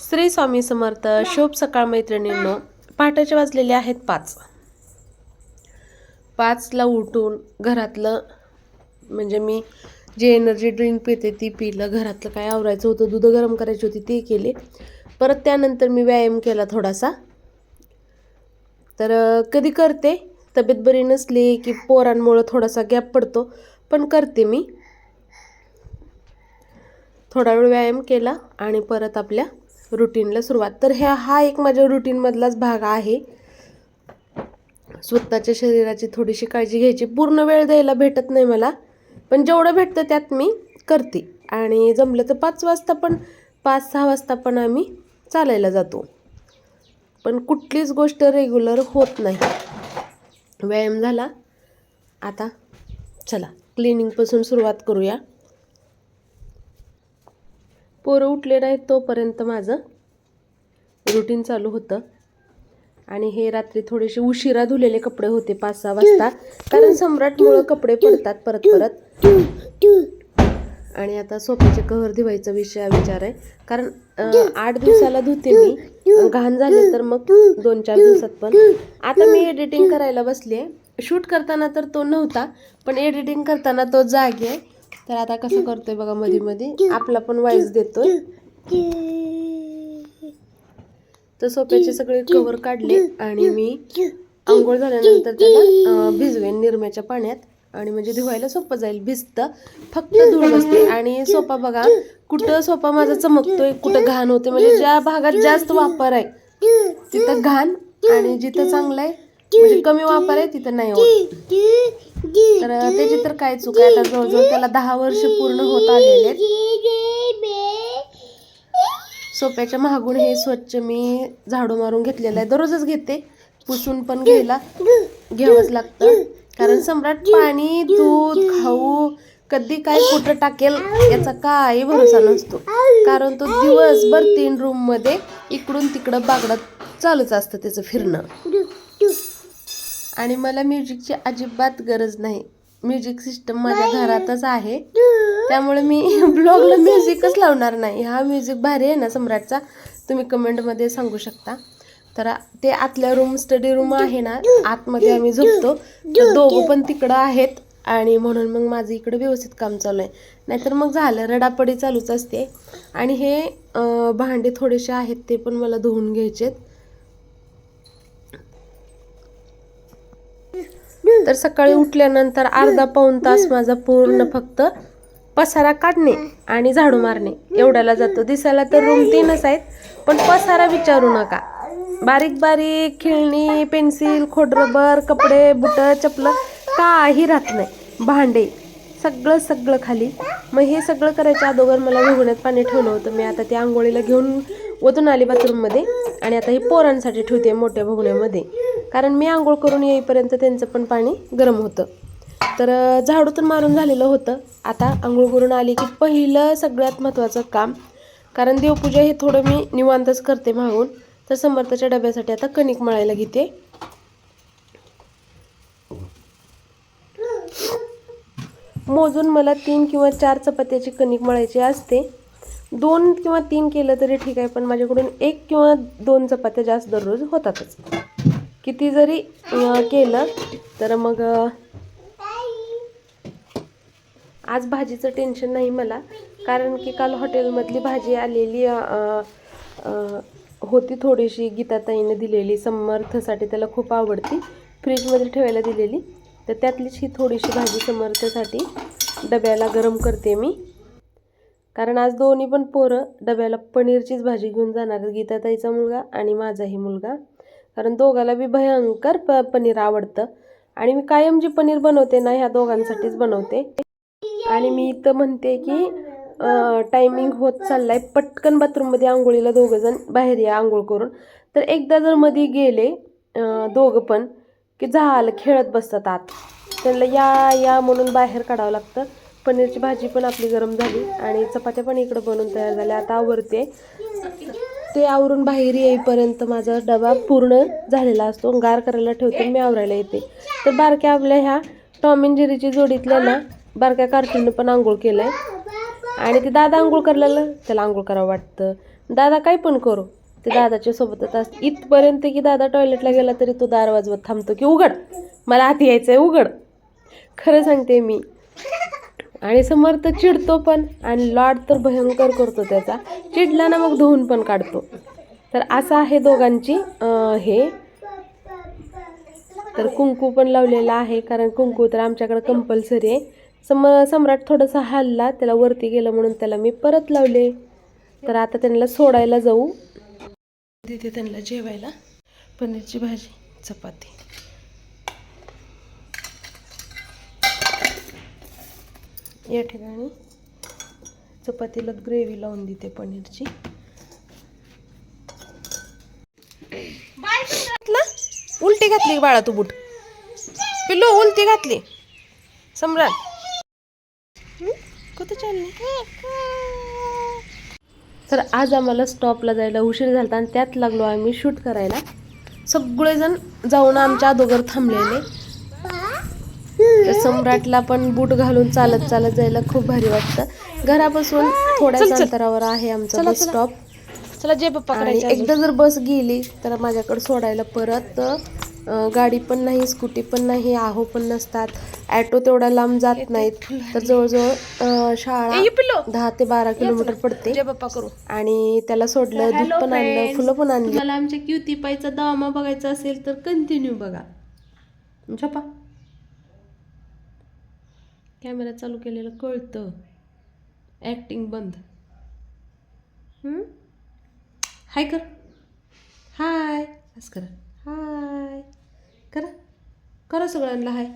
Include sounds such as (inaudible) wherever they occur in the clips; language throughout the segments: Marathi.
श्री स्वामी समर्थ शुभ सकाळ मैत्रिणींनो. पहाटेचे वाजलेले आहेत पाच. पाचला उठून घरातलं म्हणजे मी जे एनर्जी ड्रिंक पिते ती पिलं. घरातलं काय आवरायचं होतं दूध गरम करायची होती ते केले. परत त्यानंतर मी व्यायाम केला थोडासा. तर कधी करते? तब्येत बरी नसली की पोरांमुळं थोडासा गॅप पडतो पण करते मी. थोडा वेळ व्यायाम केला आणि परत आपल्या रुटीनला सुरुवात. तर ह्या हा एक माझ्या रुटीनमधलाच भाग आहे. स्वतःच्या शरीराची थोडीशी काळजी घ्यायची. पूर्ण वेळ द्यायला भेटत नाही मला पण जेवढं भेटतं त्यात मी करते. आणि जमलं तर पाच वाजता पण पाच सहा वाजता पण आम्ही चालायला जातो. पण कुठलीच गोष्ट रेग्युलर होत नाही. व्यायाम झाला. आता चला क्लिनिंगपासून सुरुवात करूया. पोरं उठले नाहीत तोपर्यंत माझं रुटीन चालू होतं. आणि हे रात्री थोडेसे उशिरा धुलेले कपडे होते पाच सहा वाजता. कारण सम्राटमुळं कपडे पडतात परत परत. आणि आता सोप्याचे कव्हर धुवायचा विषय विचार आहे. कारण आठ दिवसाला धुते मी. घाण झाले तर मग दोन चार दिवसात पण. आता मी एडिटिंग करायला बसली आहे शूट करताना तर तो नव्हता पण एडिटिंग करताना तो जागी आहे. तर आता कसं करतोय बघा मध्ये मध्ये आपला पण वाईस देतोय. तर सोप्याचे सगळे कवर काढले आणि मी आंघोळ झाल्यानंतर त्याला भिजवेन निरम्याच्या पाण्यात. आणि म्हणजे धुवायला सोपं जाईल भिजतं. फक्त धूळ बसते. आणि सोपा बघा कुठं सोपा माझा चमकतोय कुठं घाण होते म्हणजे ज्या भागात जास्त वापर आहे तिथं घाण आणि जिथं चांगलं आहे म्हणजे कमी वापर आहे तिथं नाही होत. तर त्याची तर काय चूक आहे? आता जवळजवळ त्याला दहा वर्ष पूर्ण होत आलेले आहेत. सोप्याच्या महागून हे स्वच्छ मी झाडू मारून घेतलेलं आहे. दररोजच घेते. पुसून पण घ्यायला घ्यावंच लागतं. कारण सम्राट पाणी दूध खाऊ कधी काय कुठं टाकेल याचा काही भरोसा नसतो. कारण तो दिवसभर तीन रूममध्ये इकडून तिकडं बागडत चालूच असतं त्याचं फिरणं. आणि मला म्युझिकची अजिबात गरज नाही. म्युझिक सिस्टम माझ्या घरातच आहे. त्यामुळे मी (laughs) ब्लॉगला म्युझिकच लावणार नाही. हा म्युझिक भारी आहे ना सम्राटचा? तुम्ही कमेंटमध्ये सांगू शकता. तर ते आतल्या रूम स्टडी रूम आहे ना आतमध्ये आम्ही झोपतो. तर दोघं पण तिकडं आहेत आणि म्हणून मग माझं इकडं व्यवस्थित काम चालू आहे. नाहीतर मग झालं रडापडी चालूच असते. आणि हे भांडे थोडेसे आहेत ते पण मला धुवून घ्यायचेत. तर सकाळी उठल्यानंतर अर्धा पाऊण तास माझा पूर्ण फक्त पसारा काढणे आणि झाडू मारणे. एवढ्याला जातो. दिसायला तर रूम तीनच आहेत पण पसारा विचारू नका. बारीक बारीक खेळणी पेन्सिल खोडरबर कपडे बुटं चपलं काही राहत नाही. भांडे सगळं सगळं खाली. मग हे सगळं करायच्या अगोदर मला भुगण्यात पाणी ठेवलं होतं. मी आता त्या आंघोळीला घेऊन ओतून आली बाथरूममध्ये आणि आता हे पोरांसाठी ठेवते मोठ्या भोगण्यामध्ये कारण मी आंघोळ करून येईपर्यंत त्यांचं पण पाणी गरम होतं. तर झाडू तर मारून झालेलं होतं. आता आंघोळ करून आली की पहिलं सगळ्यात महत्त्वाचं काम कारण देवपूजा हे थोडं मी निवांतच करते मागून. तर समर्थाच्या डब्यासाठी आता कणिक मळायला घेते. मोजून मला तीन किंवा चार चपात्याची कणिक मळायची असते. दोन किंवा तीन केलं तरी ठीक आहे पण माझ्याकडून एक किंवा दोन चपात्या जास्त दररोज होतातच. किती जरी केलं तर मग आज भाजीचं टेन्शन नाही मला कारण की काल हॉटेलमधली भाजी आलेली होती थोडीशी गीताताईने दिलेली समर्थसाठी त्याला खूप आवडती फ्रीजमध्ये ठेवायला दिलेली. तर त्यातलीच ही थोडीशी भाजी समर्थसाठी डब्याला गरम करते मी. कारण आज दोन्ही पण पोरं डब्याला पनीरचीच भाजी घेऊन जाणार आहेत. गीताताईचा मुलगा आणि माझाही मुलगा. कारण दोघाला बी भयंकर प पनीर आवडतं. आणि मी कायम जी पनीर बनवते ना ह्या दोघांसाठीच बनवते. आणि मी इथं म्हणते की टायमिंग होत चाललाय. पटकन बाथरूममध्ये आंघोळीला दोघं जण बाहेर या आंघोळ करून. तर एकदा जर मध्ये गेले दोघं पण की झालं खेळत बसतात आत. त्यांना या या म्हणून बाहेर काढावं लागतं. पनीरची भाजी पण आपली गरम झाली आणि चपात्या पण इकडं बनवून तयार झाल्या. आता आवरते. ते आवरून बाहेर येईपर्यंत माझा डबा पूर्ण झालेला असतो. गार करायला ठेवते मी आवरायला येते. तर बारक्या आपल्या ह्या टॉम अँड जेरीची जोडीतल्या ना बारक्या कार्टूननं पण आंघोळ केलं आहे आणि ते दादा आंघोळ करायला त्याला आंघोळ करावं वाटतं. दादा काय पण करू ते दादाच्या सोबतच असते. इथपर्यंत की दादा टॉयलेटला गेला तरी तो दार वाजवत थांबतो की उघड मला आत आहे उघड. खरं सांगते मी. आणि समर्थ चिडतो पण आणि लॉड तर भयंकर करतो त्याचा. चिडला ना मग धुवून पण काढतो. तर असं आहे दोघांची हे. तर कुंकू पण लावलेला आहे कारण कुंकू तर आमच्याकडे कंपल्सरी आहे. सम सम्राट थोडासा हल्ला त्याला वरती गेलं म्हणून त्याला मी परत लावले. तर आता त्यांना सोडायला जाऊ. तिथे त्यांना जेवायला. पनीरची भाजी चपाती. या ठिकाणी चपातीला ग्रेव्ही लावून देते पनीरची. उलटी घातली बाळा तू बूट. पिल्लो उलटी घातली. सम्राट. कुठं चालली? तर आज आम्हाला स्टॉपला जायला उशीर झाला आणि त्यात लागलो आम्ही शूट करायला. सगळेजण जाऊन आमच्या अगोदर थांबलेले. तर सम्राटला पण बूट घालून चालत चालत जायला खूप भारी वाटतं. घरापासून थोड्याच अंतरावर आहे आमचा बस स्टॉप चला जे पप्पा आणि एकदा जर बस गेली तर माझ्याकडे सोडायला परत गाडी पण नाही स्कूटी पण नाही आहो पण नसतात. ॲटो तेवढा लांब जात नाहीत. तर जवळजवळ शाळा दहा ते बारा किलोमीटर पडते. जे पप्पा करू. आणि त्याला सोडलं दूध पण आणलं फुलं पण आणली. मला आमच्या क्युती पायचा दामा बघायचा असेल तर कंटिन्यू बघा. झपा कॅमेरा चालू केलेलं कळतं. ॲक्टिंग बंद. हाय कर. हाय असं करा. हाय करा. करा सगळ्यांना हाय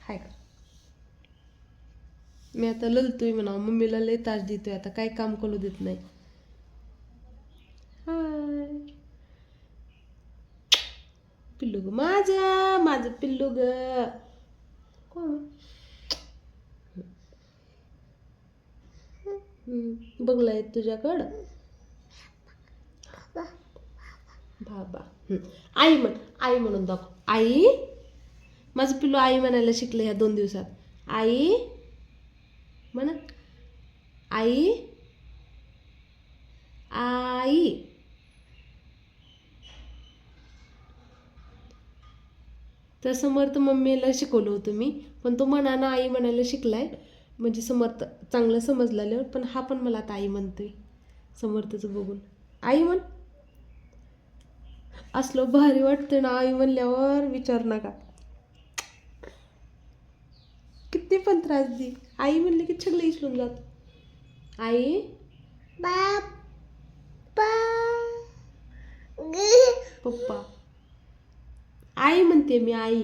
हाय कर. मी आता ललतोय म्हणा मम्मीला लय तास देतोय. आता काय काम करू देत नाही. पिल्लू ग. माझं माझं पिल्लू ग. कोण? बघलाय तुझ्याकडं? बाबा. आई म्हण आई म्हणून दाखव. आई? माझं पिल्लू आई म्हणायला शिकलं ह्या दोन दिवसात. आई? म्हण. आई? आई? तर समर्थ मम्मीला शिकवलं होतं मी. पण तो मनानं आई म्हणायला शिकलाय. म्हणजे समर्थ चांगलं समजलेलं पण हा पण मला आता आई म्हणतोय. समर्थचं बघून. आई म्हण. असलं भारी वाटतं ना आई म्हणल्यावर विचार नका. किती पण त्रास दे. आई म्हणले की सगळं इचलून जात. आई? पप्पा. आई म्हणते मी आई.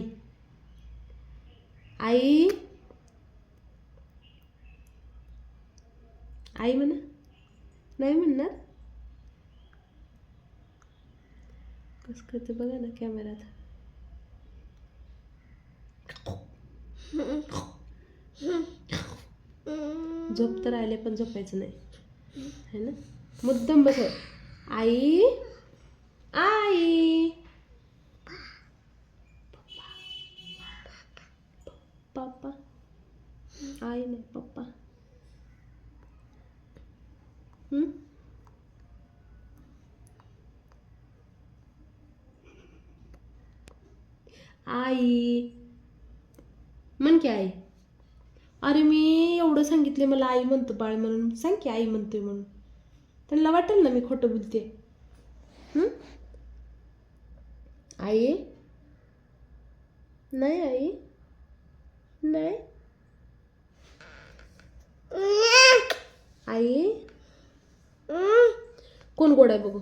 आई. आई म्हणा नाही म्हणणार. कसं करते बघा ना कॅमेरात झोप तर आले पण झोपायचं नाही. है ना? मुद्दम बस आई. आई. पप्पा आई नाही पप्पा हम्म? आई म्हण की आई. अरे मी एवढं सांगितले मला आई म्हणतो बाळ म्हणून. सांग की आई म्हणतोय म्हणून. त्यांना वाटेल ना मी खोटं बोलते आई? नाही आई. नाही आई कोण गोड आहे बघू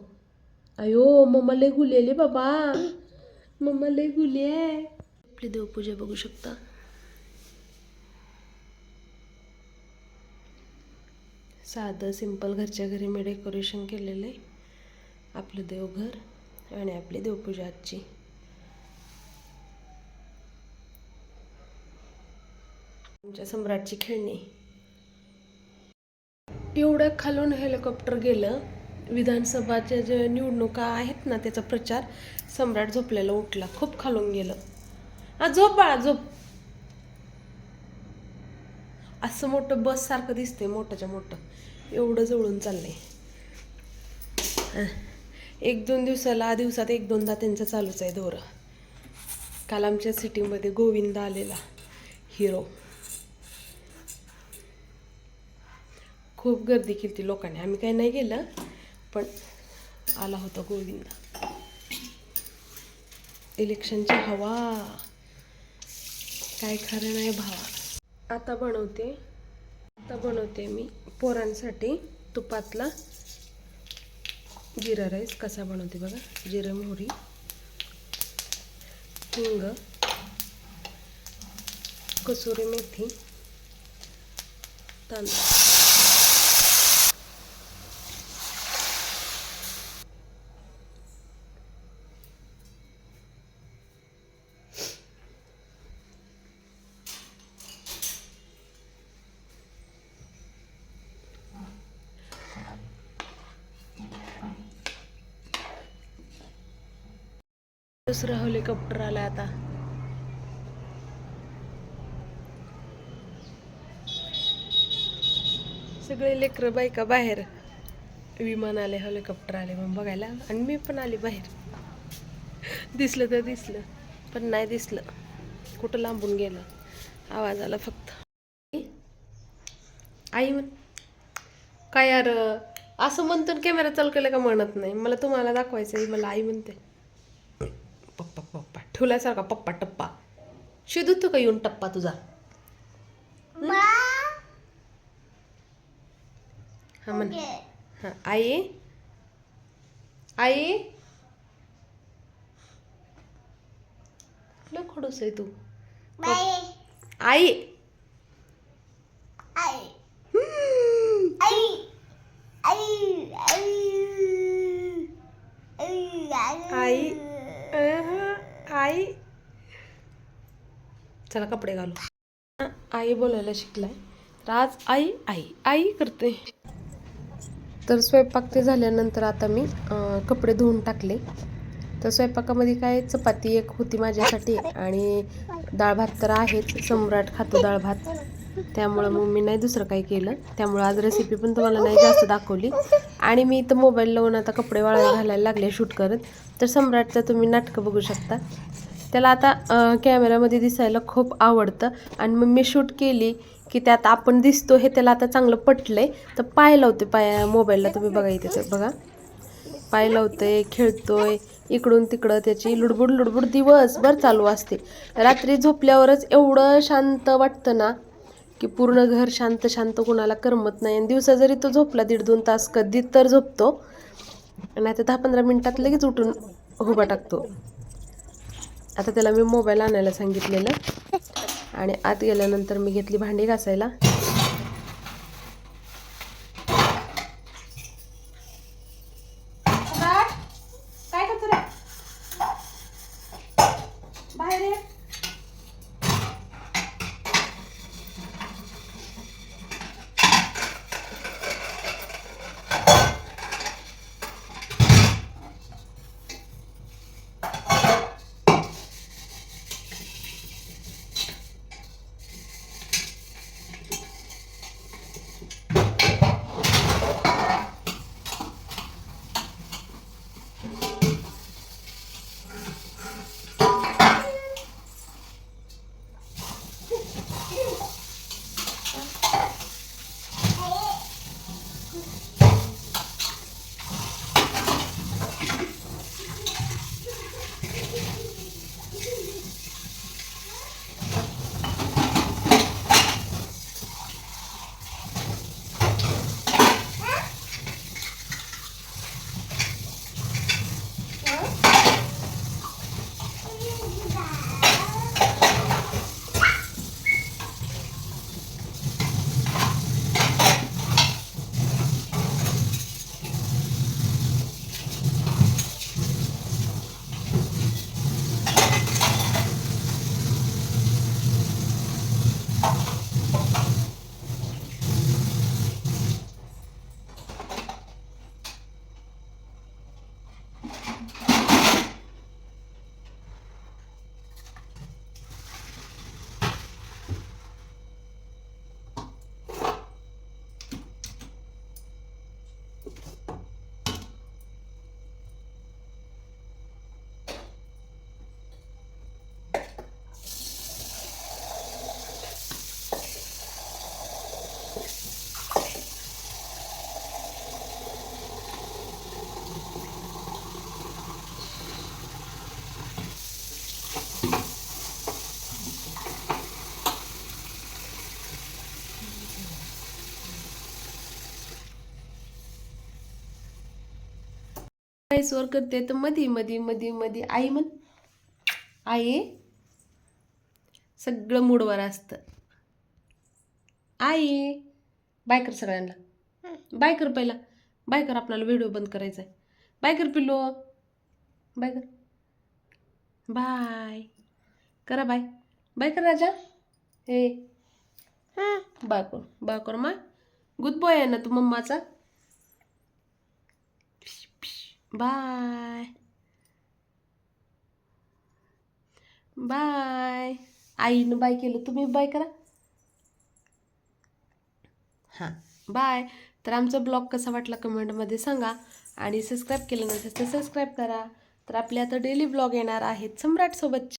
अयो मम्मा लय गुलेले बाबा मम्मा लय गुली आहे आपली देवपूजा बघू शकता साधं सिंपल घरच्या घरी मी डेकोरेशन केलेलं आहे. आपलं देवघर आणि आपली देवपूजा आजची. आमच्या सम्राटची खेळणी. एवढं खालून हेलिकॉप्टर गेलं विधानसभाच्या ज्या निवडणुका आहेत ना त्याचा प्रचार सम्राट झोपलेला उठला खूप खालून गेलं. हा झोप बाळा झोप. असं मोठं बस सारखं दिसतंय मोठंच्या मोठं. एवढं जवळून चाललंय. एक दोन दिवसाला दिवसात एक दोनदा त्यांचं चालूच आहे दोरं. काल आमच्या सिटीमध्ये गोविंद आलेला हिरो. खूप गर्दी केली ती लोकांनी. आम्ही काही नाही गेलं पण आला होता गोविंदा. इलेक्शनची हवा. काय खरं नाही भावा. आता बनवते. आता बनवते मी पोरांसाठी तुपातला जिरा राईस. कसा बनवते बघा. जिरं मोहरी हिंग कसुरी मेथी तांदूळ. दुसरं हेलिकॉप्टर आला आता. सगळे लेकरं बायका बाहेर. विमान आले हेलिकॉप्टर आले मग बघायला. आणि मी पण आले बाहेर. दिसलं तर दिसलं पण नाही दिसलं. कुठं लांबून गेलं? आवाज आला फक्त. आई म्हण काय यार असं म्हणतो कॅमेरा चालू केला का म्हणत नाही. मला तुम्हाला दाखवायचं आहे मला आई म्हणते. पप्पा पप्पा ठेवल्यासारखा पप्पा टप्पा. शिदूतो का येऊन टप्पा तुझा? हा? म्हण. हा आई? आई? कुठलं खडूस आहे तू. आई? चला कपडे घालू. आई बोलायला शिकलाय. तर आज आई आई आई करते. तर स्वयंपाक ते झाल्यानंतर आता मी कपडे धुवून टाकले. तर स्वयंपाकामध्ये काय चपाती एक होती माझ्यासाठी आणि डाळ भात तर आहेच सम्राट खातो डाळ भात. त्यामुळं मग मी नाही दुसरं काही केलं. त्यामुळं आज रेसिपी पण तुम्हाला नाही जास्त दाखवली. आणि मी इथं मोबाईल लावून आता कपडे वाळायला घालायला लागले शूट करत. तर सम्राटचं तुम्ही नाटकं बघू शकता. त्याला आता कॅमेऱ्यामध्ये दिसायला खूप आवडतं. आणि मग मी शूट केली की त्यात आपण दिसतो हे त्याला आता चांगलं पटलं आहे तर पाय लावते पाय मोबाईलला तुम्ही बघा इथे बघा. पाय लावतोय खेळतोय इकडून तिकडं त्याची लुडबुड लुडबुड दिवसभर चालू असते. रात्री झोपल्यावरच एवढं शांत वाटतं ना की पूर्ण घर शांत शांत कुणाला करमत नाही. आणि दिवसा जरी तो झोपला दीड दोन तास कधी तर झोपतो. नाही तर दहा पंधरा मिनिटात लगेच उठून उभा टाकतो. आता त्याला मी मोबाईल आणायला सांगितलेलं. आणि आत गेल्यानंतर मी घेतली भांडी घासायला. स्वर करते तर मधी मधी मधी मधी. आई म्हण आई सगळं मूडवर असतं. आई बाय कर सगळ्यांना. बाय कर पहिला. बाय कर आपल्याला व्हिडिओ बंद करायचा आहे बाय कर बायकर बाय कर. बाय. करा बाय. बाय कर राजा. हे. बाय कर बाय कर मा गुड बॉय आहे ना तू मम्माचा. बाय. बाय. आईनं बाय केलं तुम्ही बाय करा. हां. बाय. तर आमचा ब्लॉग कसा वाटला कमेंटमध्ये सांगा. आणि सबस्क्राईब केलं नसेल तर सबस्क्राईब करा. तर आपले आता डेली ब्लॉग येणार आहेत. सम्राटसोबतचे.